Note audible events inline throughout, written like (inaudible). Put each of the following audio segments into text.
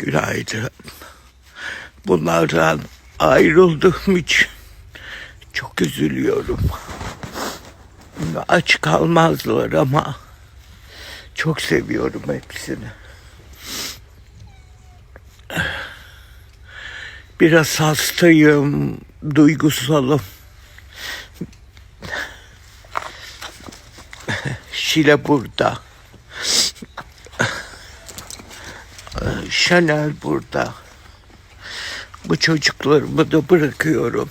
Günaydın. Bunlardan ayrıldığım için çok üzülüyorum. Aç kalmazlar ama çok seviyorum hepsini. Biraz hastayım, duygusalım. Şile burada. Chanel burada. Bu çocuklarımı da bırakıyorum.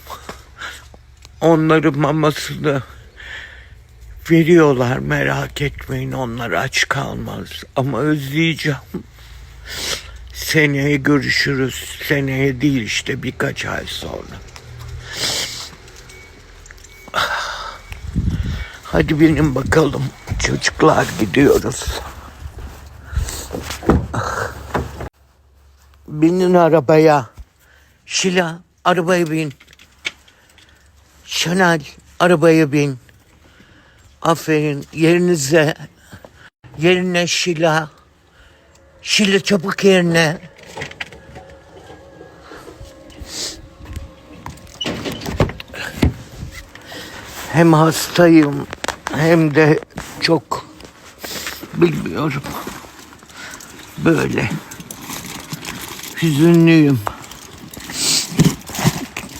Onların mamasını veriyorlar merak etmeyin onlar aç kalmaz. Ama özleyeceğim. Seneye görüşürüz. Seneye değil işte birkaç ay sonra. Hadi binin bakalım. Çocuklar gidiyoruz. Binin arabaya. Şila arabaya bin. Şenal arabaya bin. Aferin yerinize. Yerine Şila. Şila çabuk yerine. Hem hastayım hem de çok bilmiyorum. Böyle hüzünlüyüm.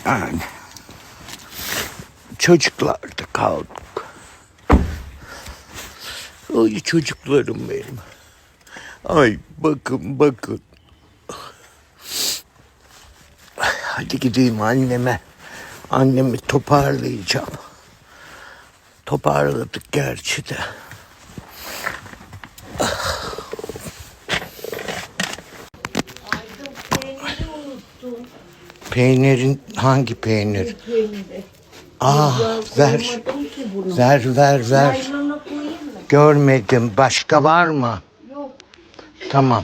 Yani çocuklarda kaldık. Ay çocuklarım benim. Ay bakın bakın. Hadi gideyim anneme. Annemi toparlayacağım. Toparladık gerçi de. Peynirin hangi peynir? Peyniri. Ah ver. Ver ver ver. Naylona koyayım mı? Görmedim. Başka var mı? Yok. Tamam.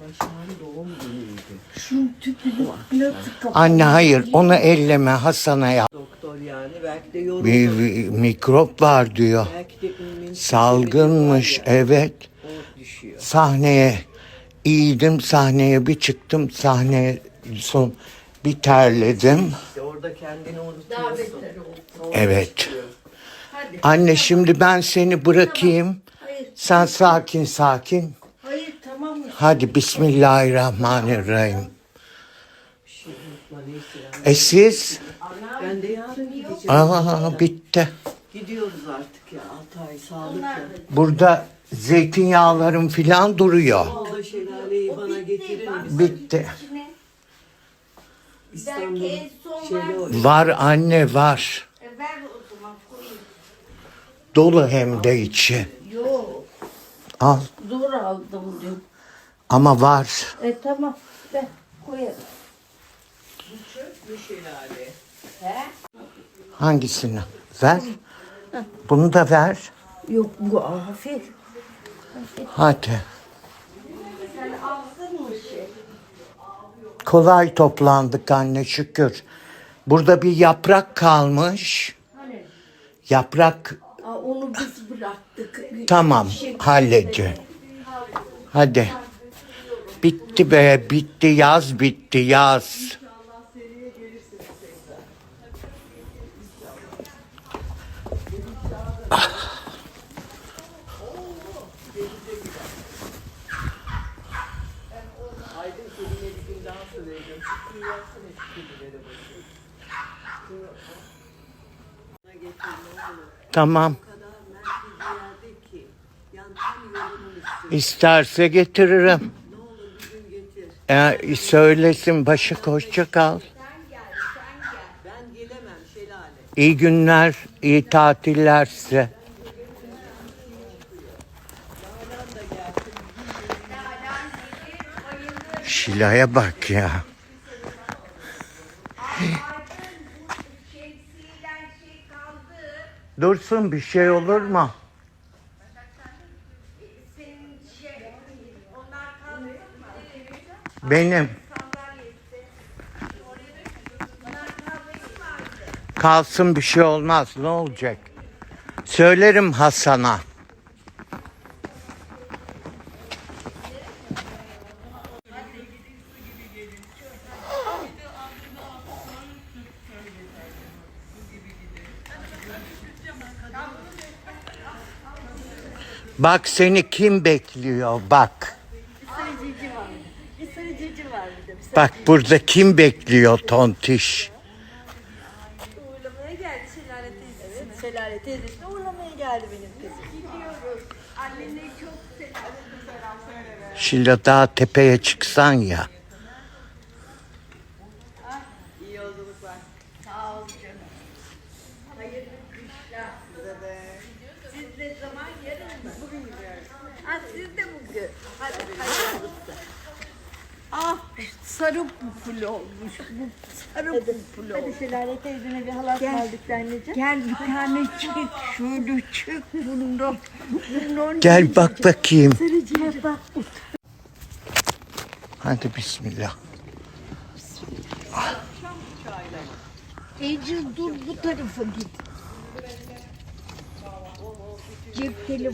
Anne hayır onu elleme Hasan'a ya. Doktor yani belki de yoruldu. Bir, bir mikrop var diyor. Belki de ümmin Salgınmış sistemi var ya, evet. O düşüyor. Sahneye iyiydim sahneye bir çıktım sahneye son bir terledim. İşte orada kendini unutuyorsun. oldu. Evet. Hadi. Anne şimdi ben seni bırakayım. Hayır. Sen sakin sakin. Hayır tamam mı? Hadi Bismillahirrahmanirrahim. Bir şey unutma neyse yani. E siz? Ben de yarın gideceğim. Aa bitti. Gidiyoruz artık ya. 6 ay sağlıkla. Burada zeytinyağlarım filan duruyor. Allah şelaleyi bana getirin. Biz Bitti. Son şeyle var. anne var. E. Dolu hem de içi. Yok. Al. Zor aldım dün. Ama var. E tamam. Ver koyarım. Bu şelale. He? Hangisini? Ver. Bunu da ver. Yok bu afiyet. Hadi. Şey? Kolay toplandık anne şükür. Burada bir yaprak kalmış. Hani? Yaprak Aa, onu biz bıraktık. Tamam halledeceğim. Hadi. Bitti be bitti yaz bitti yaz. Üstü. İsterse getiririm. Ee, söylesin başı hoşça kal. İyi günler, iyi tatiller size. Şila'ya bak ya. Dursun bir şey olur mu? Benim. Sandalyesi. Onlar kaldı mı? Kalsın bir şey olmaz. Ne olacak? Söylerim Hasan'a. Bak seni kim bekliyor bak. Bir sarı civciv var bir de. Bir Bak burada kim bekliyor tontiş. uğurlamaya geldi Şelale teyzesi. Teyzesi uğurlamaya geldi benim kızım. Gidiyoruz. Annene çok selam. Şila daha tepeye çıksan ya. İyi yolculuklar. Sağ ol canım. Hayırlı kışlar. Siz ne zaman yarın mı? Bugün gidiyoruz. Ha siz de bugün. Hadi. Ah sarı puful olmuş. Bu sarı puful Hadi olmuş. Şelale teyzene bir halat Gel. kaldık anneciğim. Gel bir tane çık. Şöyle çık bundan. Bundan Gel bak bakayım. Sarı civciv bak. Hadi bismillah. Ecil dur bu tarafa git.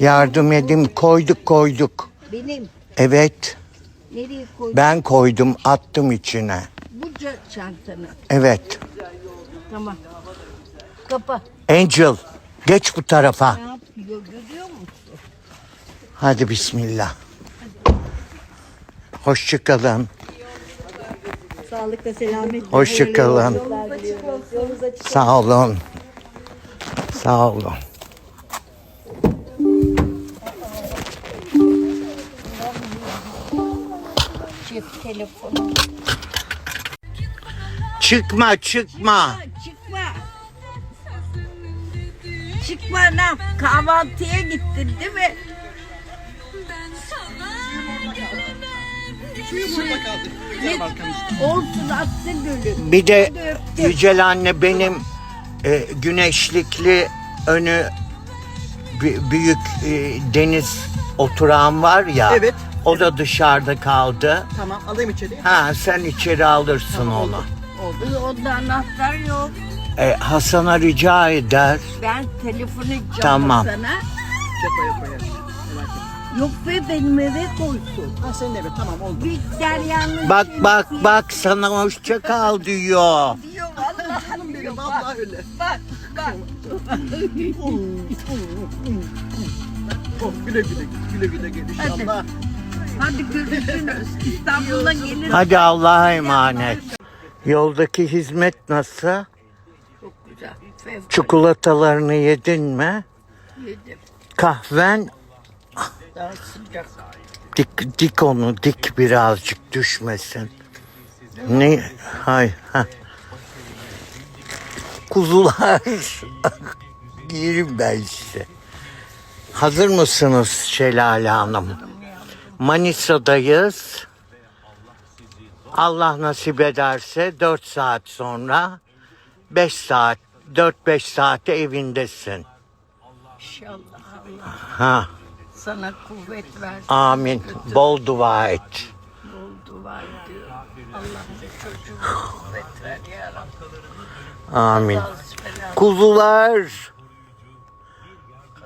Yardım edin koyduk koyduk. benim. Evet Nereye koydun? ben koydum attım içine. Bu çantanı. Evet. Tamam. Kapa. Angel geç bu tarafa. Ne yapıyor görüyor musun? Hadi bismillah. Hoşçakalın. Sağlıkla selametle. Hoşça kalın. Yolunuz açık olsun. Yolunuz açık Sağ olun. Sağ olun. Cep telefonu. Çıkma çıkma. Çıkma. Çıkma lan. Kahvaltıya gittin değil mi? Olsun atsın gülüm. Bir de. Yücel anne benim e, güneşlikli önü bü- büyük e, deniz oturağım var ya. Evet. O da dışarıda kaldı. Tamam alayım içeri. Ha sen içeri alırsın onu. Onda anahtar yok. E, Hasan'a rica eder. Ben telefonu canım Tamam. sana. Depoya koyarım. Merak etme. Yok be benim eve koysun. Ha senin evet tamam oldu. Bir Derya'nın Bak şeysi bak bak sana hoşça kal (laughs) diyor. diyor vallahi Canım diyor. benim Bak, vallahi öyle. bak bak. (laughs) Oh güle güle güle güle gel inşallah. Hadi görüşürüz. İstanbul'a gelin. Hadi Allah'a emanet. Yoldaki hizmet nasıl? Çok güzel. Fevkalade Çikolatalarını yedin mi? yedim. Kahven Daha sıcak. dik, dik onu dik birazcık düşmesin. Ne? Hay. ha. Kuzular. (laughs) Yerim ben size. Hazır mısınız Şelale Hanım? Manisa'dayız. Allah nasip ederse 4 saat sonra 5 saat 4-5 saate evindesin. İnşallah Allah Ha, sana kuvvet versin. amin. Bol dua et. Bol dua ediyor. Allah bize çocuğuna kuvvet ver ya Rabbi. Amin. Falan. Kuzular.